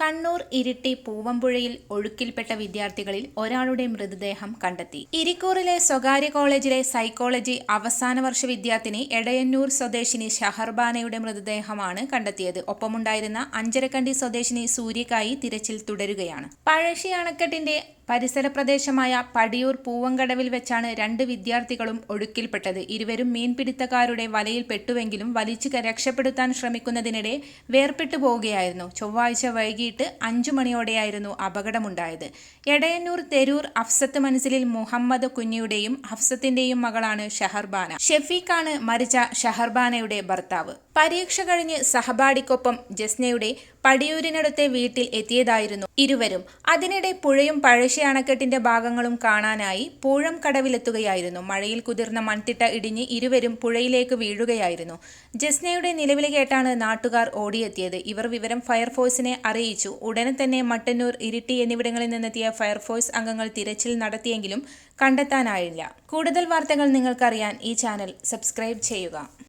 കണ്ണൂർ ഇരിട്ടി പൂവമ്പുഴയിൽ ഒഴുക്കിൽപ്പെട്ട വിദ്യാർത്ഥികളിൽ ഒരാളുടെ മൃതദേഹം കണ്ടെത്തി. ഇരിക്കൂറിലെ സ്വകാര്യ കോളേജിലെ സൈക്കോളജി അവസാന വർഷ വിദ്യാർത്ഥിനി എടയന്നൂർ സ്വദേശിനി ഷഹർബാനയുടെ മൃതദേഹമാണ് കണ്ടെത്തിയത്. ഒപ്പമുണ്ടായിരുന്ന അഞ്ചരക്കണ്ടി സ്വദേശിനി സൂര്യക്കായി തിരച്ചിൽ തുടരുകയാണ്. പഴശ്ശി അണക്കെട്ടിന്റെ പരിസര പ്രദേശമായ പടിയൂർ പൂവങ്കടവിൽ വെച്ചാണ് രണ്ട് വിദ്യാർത്ഥികളും ഒഴുക്കിൽപ്പെട്ടത് ഇരുവരും മീൻപിടുത്തക്കാരുടെ വലയിൽ പെട്ടുവെങ്കിലും വലിച്ചു രക്ഷപ്പെടുത്താൻ ശ്രമിക്കുന്നതിനിടെ വേർപെട്ടു പോവുകയായിരുന്നു. ചൊവ്വാഴ്ച വൈകിട്ട് അഞ്ചു മണിയോടെയായിരുന്നു അപകടമുണ്ടായത്. എടയന്നൂർ തെരൂർ അഫ്സത്ത് മനസ്സിലിൽ മുഹമ്മദ് കുഞ്ഞിയുടെയും അഫ്സത്തിന്റെയും മകളാണ് ഷഹർബാന. ഷെഫീഖാണ് മരിച്ച ഷഹർബാനയുടെ ഭർത്താവ്. പരീക്ഷ കഴിഞ്ഞ് സഹപാഠിക്കൊപ്പം ജസ്നയുടെ പടിയൂരിനടുത്തെ വീട്ടിൽ എത്തിയതായിരുന്നു ഇരുവരും. അതിനിടെ പുഴയും പഴശ്ശി അണക്കെട്ടിന്റെ ഭാഗങ്ങളും കാണാനായി പൂഴം കടവിലെത്തുകയായിരുന്നു. മഴയിൽ കുതിർന്ന മൺതിട്ട ഇടിഞ്ഞ് ഇരുവരും പുഴയിലേക്ക് വീഴുകയായിരുന്നു. ജസ്നയുടെ നിലവിളി കേട്ടാണ് നാട്ടുകാർ ഓടിയെത്തിയത്. ഇവർ വിവരം ഫയർഫോഴ്സിനെ അറിയിച്ചു. ഉടനെ തന്നെ മട്ടന്നൂർ ഇരിട്ടി എന്നിവിടങ്ങളിൽ നിന്നെത്തിയ ഫയർഫോഴ്സ് അംഗങ്ങൾ തിരച്ചിൽ നടത്തിയെങ്കിലും കണ്ടെത്താനായില്ല. കൂടുതൽ വാർത്തകൾ നിങ്ങൾക്കറിയാൻ ഈ ചാനൽ സബ്സ്ക്രൈബ് ചെയ്യുക.